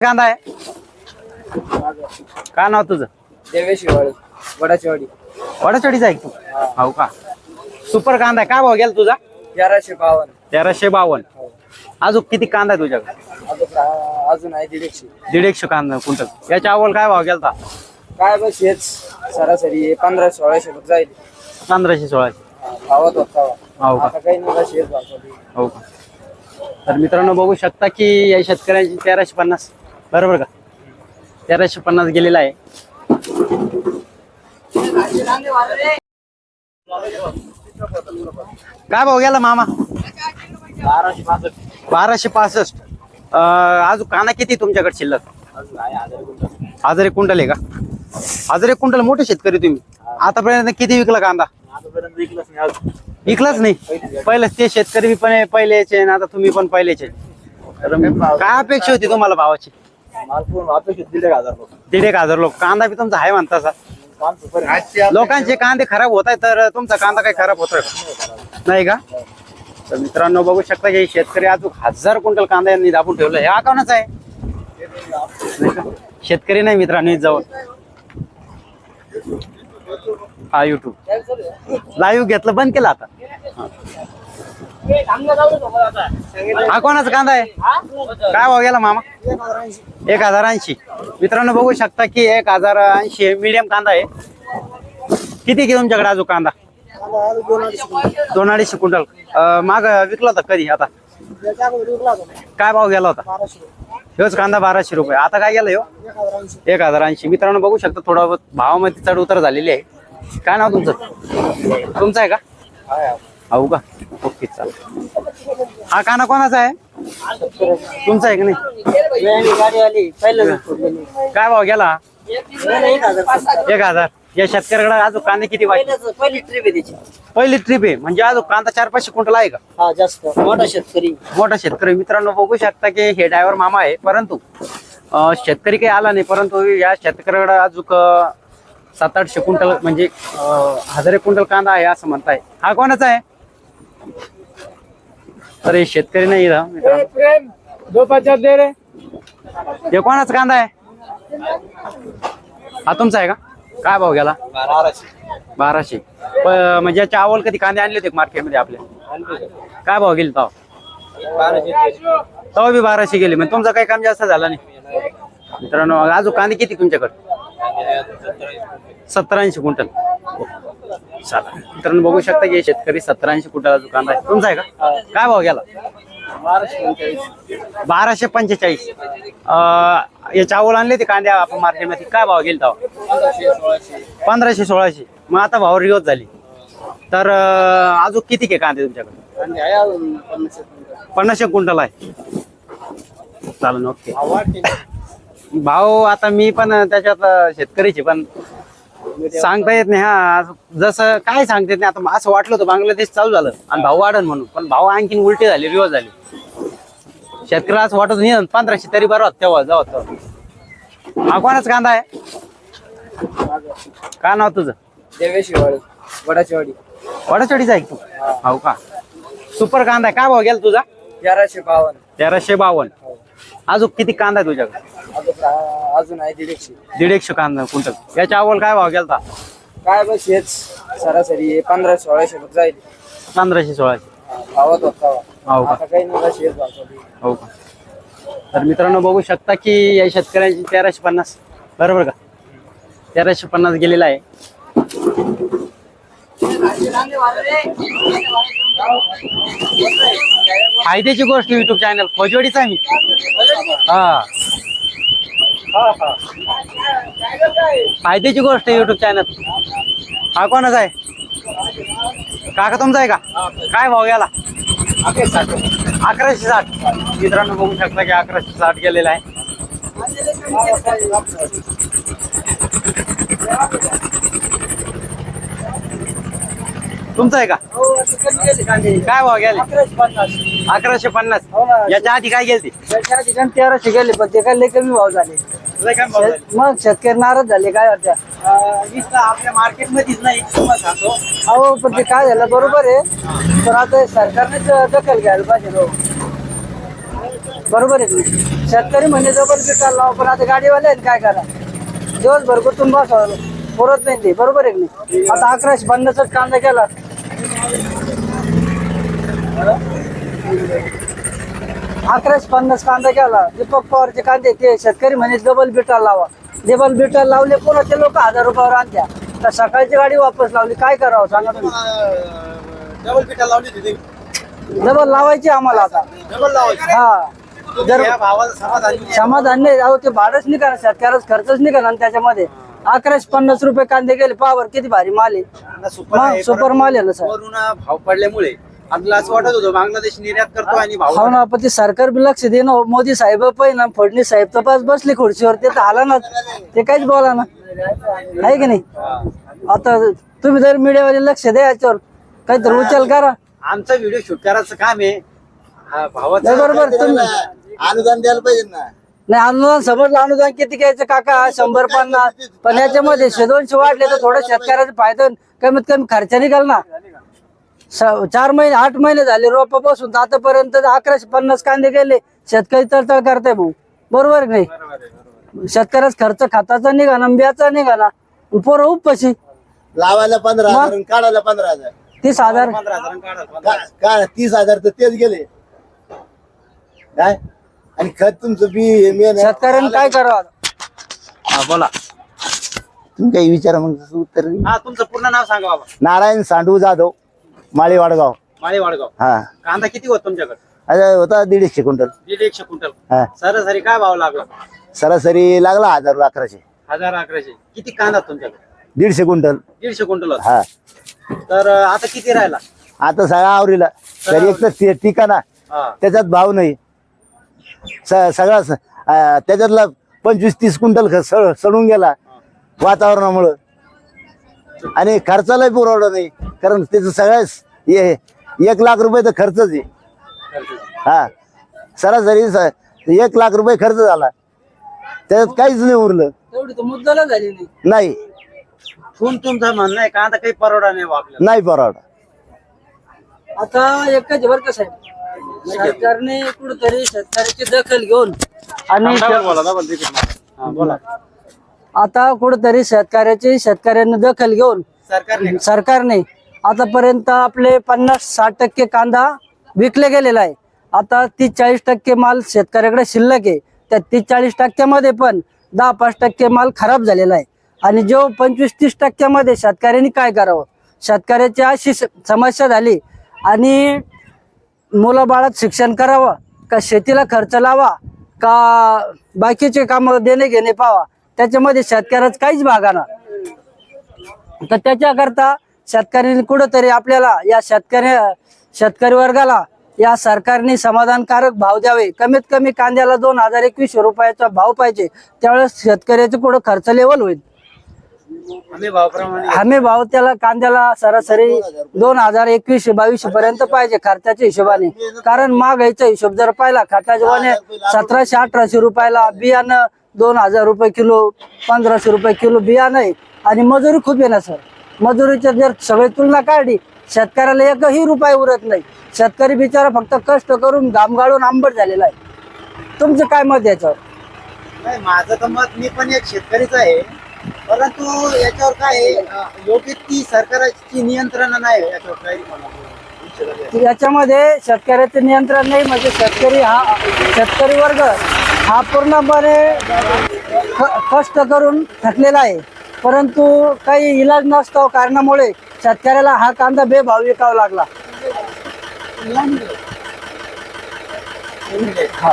कांदा आहे. काय नाव तुझं? देवेश वाडी वडाची वाडी वडाचडीचा आहे तू हो. का? सुपर कांदा आहे. काय भाव गेला तुझा? तेराशे बावन्न. तेराशे बावन्न. अजून किती कांदा आहे तुझ्याकडे? अजून अजून आहे दीडशे. दीड एकशे कांदा क्विंटल याच्या अव्वल काय भाव गेलता? काय बस हेच सरासरी हे पंधरा सोळाशे रुपये जाईल. पंधराशे सोळाशे. हा, गावात होता हो का? आता काही नाही बस हेच भाव चालू आहे. हो का? तर मित्रांनो बघू शकता की या शेतकऱ्यांची तेराशे पन्नास बरोबर का? तेराशे पन्नास गेलेला आहे. काय भाऊ गेला मामा? बाराशे पासष्ट. बाराशे पासष्ट अजून कांदा किती तुमच्याकडे शिल्लक? हजार एक क्विंटल आहे का? हजार एक क्विंटल मोठे शेतकरी तुम्ही. आतापर्यंत किती विकला कांदा? विकलाच नाही. पहिलेच ते शेतकरी पण पहिलेचे आणि आता तुम्ही पण पहिलेचे. काय अपेक्षा होती तुम्हाला भावाची? दीड एक हजार लोक. कांदा बी तुमचा आहे म्हणता सा माणसं पर्यंत लोकांचे कांदे खराब होत आहे तर तुमचा कांदा काही खराब होतोय का? नाही का? तर मित्रांनो बघू शकता की शेतकरी अजून हजार क्विंटल कांदा यांनी दाबून ठेवलं हे अकाउंटच आहे? शेतकरी नाही मित्रांनो जवळ. हा युट्यूब लाईव्ह घेतलं बंद केलं आता. हा कोणाचा कांदा आहे? काय भाव गेला मामा? एक हजार ऐंशी. मित्रांनो बघू शकता की एक हजार ऐंशी मीडियम कांदा आहे. किती की तुमच्याकडे अजून कांदा? दोन अडीचशे क्विंटल. माग विकला होता कधी? आता? काय भाव गेला होता? ह्योच कांदा बाराशे रुपये. आता काय गेला ह्यो एक हजार ऐंशी. मित्रांनो बघू शकता थोडा भावामध्ये चढ उतर झालेली आहे. काय नाव तुमचं? तुमचं आहे का? हो का? ओके चालेल. हा काना कोणाचा आहे? तुमचा आहे का नाही? आली काय भाव गेला? एक हजार. या शेतकऱ्याकडे अजून कांदे किती वाटते पहिली ट्रिप आहे. त्याची पहिली ट्रिप आहे म्हणजे अजून कांदा चार पाचशे क्विंटल आहे का? हा जास्त मोठा शेतकरी. मोठा शेतकरी मित्रांनो बघू शकता की हे ड्रायव्हर मामा आहे. परंतु अं, शेतकरी काही आला नाही. परंतु या शेतकऱ्याकडे अजून अं, सात आठशे क्विंटल म्हणजे अं, हजार एक क्विंटल कांदा आहे असं म्हणताय. हा कोणाचा आहे? हे शेतकरी नाही मित्रांनो. प्रेम दो पचास दे रे. हे कोणाचा कांदा आहे? हा तुमचा आहे का? काय भाव गेला? बाराशे. प- म्हणजे याच्या अवल कधी कांदे आणले होते मार्केटमध्ये आपल्या काय भाव गेले तो तो बी बाराशे गेले. म्हणजे तुमचं काही काम जास्त झालं नाही. मित्रांनो अजून कांदे किती तुमच्याकडे? सत्तर ऐंशी क्विंटल. चला मित्रांनो बघू शकता की हे शेतकरी सत्तर ऐंशी क्विंटल अजून कांदा आहे तुमचा आहे का? काय भाव गेला? बाराशे पंचेचाळीस. अं, याच्या अवल आणले ते कांदे आपण मार्केटमध्ये. काय भाव गेले तेव्हा पंधराशे सोळाशे. मग आता भाव रिवत झाली. तर अजून किती के कांदे तुमच्याकडे? पन्नास एक क्विंटल आहे. चालेल ओके. भाव आता मी पण त्याच्यात शेतकरीचे पण सांगता येत नाही हा. जसं काय सांगता येत नाही आता असं वाटलं होतं बांगलादेश चालू झालं आणि भाव वाढन म्हणून. पण भाव आणखीन उलटे झाले रिवर्स झाले. शेतकऱ्याला असं वाटत नाही पंधराशे तरी बरं होतं तेव्हा जाऊ तेव्हा हा कोणाचा कांदा आहे? काय नाव तुझं? देवेश वाडी वडाची वाडी वडाचडीचा आहे तू? हो. का? सुपर कांदा आहे. काय भाव गेला तुझा? तेराशे बावन्न. तेराशे बावन्न. अजून किती कांदा आहे तुझ्याकडे? अजून आहे दीडशे. दीड एकशे कांदा क्विंटल याच्या अव्वल काय भाव गेलता? काय बस हेच सरासरी हे पंधरा सोळाशे रुपये जाईल. पंधराशे सोळाशे. हा, गावात होता हो का? आता काही नाही बस हेच भाव चालू आहे. हो का? तर मित्रांनो बघू शकता की या शेतकऱ्यांची तेराशे पन्नास. बरोबर का? तेराशे पन्नास गेलेला आहे. फायद्याची गोष्ट युट्यूब चॅनल खोजवडीचा आहे मी. हा. फायद्याची गोष्ट आहे युट्यूब चॅनल हा कोणच आहे? काका तुमचा आहे का? काय भाव याला अकराशे साठ. मित्रांनो बघू शकता की अकराशे साठ गेलेला आहे. तुमचा आहे का? काय भाव गेले? अकराशे पन्नास. याच्या आधी काय गेली त्याच्या ठिकाणी तेराशे गेले पण ते काय लय कमी भाव झाले. मग शेतकरी नाराज झाले काय आपल्या मार्केट मध्येच नाही अहो पण ते काय झालं बरोबर आहे. पण आता सरकारनेच दखल घ्यायला पाहिजे हो. बरोबर आहे शेतकरी म्हणजे डबल लावा पण आता गाडीवाले आहेत काय करा? दिवसभर कुटुंब पुरत नाही ते बरोबर आहे की नाही? आता अकराशे पन्नासच कांदा केला अकराशे पन्नास कांदा केला. दीपक पवारचे कांदे ते शेतकरी म्हणे डबल बिटाल लावा. डबल बिटाल लावले पुन्हा ते लोक हजार रुपयावर आणत्या? तर सकाळची गाडी वापस लावली काय करावं सांगा तुम्ही? डबल पिठा लावली डबल लावायची आम्हाला आता. डबल लावायची. हा. जर समाधान नाही. अहो ते भाडंच नाही करा शेतकऱ्याच खर्चच नाही करा त्याच्यामध्ये. अकराशे पन्नास रुपये कांदे गेले पावर किती भारी माल आहे. सुपर माल आहे ना सर. भाव पडल्यामुळे आपल्याला असं वाटत होतं बांगलादेश निर्यात करतो आणि भाव हो ना पण ते सरकार बी लक्ष दे ना मोदी साहेब पण ना फडणवीस साहेब तर पास बसले खुर्चीवर ते तर आला ना. ते काहीच बोला ना. आहे की नाही? आता तुम्ही जर मीडियावाले लक्ष द्या याच्यावर काहीतरी उचल करा. आमचा व्हिडिओ शूट करायचं काम आहे. हा नाही भावाचं बरोबर तुम्ही अनुदान द्यायला पाहिजे ना. नाही अनुदान समजलं अनुदान किती घ्यायचं काका? शंभर पन्नास. पण याच्यामध्ये शे दोनशे वाढले तर थोडं शेतकऱ्याचा फायदा. कमीत कमी खर्च निघाल ना. चार महिने आठ महिने झाले रोप बसून आतापर्यंत अकराशे पन्नास कांदे गेले. शेतकरी तळतळ करताय भाऊ. बरोबर नाही? शेतकऱ्याचा खर्च खताचा निघा ना बियाचा निघा ना पोरं उपशी. लावायला पंधरा हजार काढायला पंधरा हजार. तीस हजार. तीस हजार तर तेच गेले. काय? आणि खत तुमचं बी हे मेन आहे. शेतकऱ्यांनी काय करावं? हा, बोला. तुम्ही काही विचारा मग तसं उत्तर देईन. हा तुमचं पूर्ण नाव सांगा बाबा. नारायण सांडू जाधव माळी वाडगाव माळे वाडगाव हा. कांदा किती होत तुमच्याकडे? आता होता दीडशे क्विंटल. दीड एकशे क्विंटल. हा. सरासरी काय भाव लागला? सरासरी लागला हजार अकराशे. हजार अकराशे. किती कांदा तुमच्याकडे? दीडशे क्विंटल. दीडशे क्विंटल होता. हा. तर अं, आता किती राहिला? आता सगळा आवरीला. तरी एक तर ते ठिकाणा हा. त्याच्यात भाव नाही. स- सगळा त्याच्यातला पंचवीस तीस क्विंटल सड- सडून गेला वातावरणामुळं. आणि खर्चालाही पुरवठा नाही कारण त्याचं सगळ्याच हे- एक लाख रुपये तर खर्चच आहे. हा सरासरी एक लाख रुपये खर्च झाला. त्याच्यात काहीच नाही उरलं. मुद्दाला झाली नाही. नाही. ठून तुमचं म्हणणं आहे कांदा काही परवडा नाही परवडा. आता एकच बर का साहेब. सरकारने कुठेतरी शेतकऱ्याची दखल घेऊन आणि बोला. हा, आता कुठेतरी शेतकऱ्याची शेतकऱ्यांनी दखल घेऊन सरकारने सरकारने आतापर्यंत आपले पन्नास साठ टक्के कांदा विकले गेलेला आहे. आता तीस चाळीस टक्के माल शेतकऱ्याकडे शिल्लक आहे. त्या तीस चाळीस टक्क्यामध्ये पण दहा पाच टक्के माल खराब झालेला आहे. आणि जो पंचवीस तीस टक्क्यामध्ये शेतकऱ्यांनी काय करावं? शेतकऱ्याची अशी स- समस्या झाली आणि मुलाबाळात शिक्षण करावं का शेतीला खर्च लावा का बाकीचे कामं देणे घेणे पावा त्याच्यामध्ये शेतकऱ्याच काहीच भागाना तर त्याच्याकरता शेतकऱ्यांनी कुठंतरी आपल्याला या शेतकरी शेतकरी वर्गाला या सरकारने समाधानकारक भाव द्यावे. कमीत कमी कांद्याला दोन हजार एकवीसशे रुपयाचा भाव पाहिजे. त्यावेळेस शेतकऱ्याचं कुठं खर्च लेवल होईल. हमी भाव त्याला कांद्याला सरासरी दोन हजार एकवीसशे बावीसशे पर्यंत पाहिजे खर्चाच्या हिशोबाने. कारण महागाईचा हिशोब जर पाहिला खताच्या सतराशे अठराशे रुपयाला बियाणं दोन हजार रुपये किलो पंधराशे रुपये किलो बियाणं आहे. आणि मजुरी खूप आहे ना सर? मजुरीच्या जर सगळी तुलना काढली शेतकऱ्याला एकही रुपये उरत नाही. शेतकरी बिचारा फक्त कष्ट करून घाम गाळून आंबट झालेला आहे. तुमचं काय मत याच्यावर? माझं तर मत मी पण एक शेतकरीच आहे. परंतु याच्यावर काय आहे, योग्य ती सरकारची नियंत्रण नाही याच्यावर काही. याच्यामध्ये शेतकऱ्याचे नियंत्रण नाही म्हणजे शेतकरी हा शेतकरी वर्ग हा पूर्णपणे कष्ट करून थकलेला आहे परंतु काही इलाज नसतो कारणामुळे शेतकऱ्याला हा कांदा बेभाव विकावा लागला हा.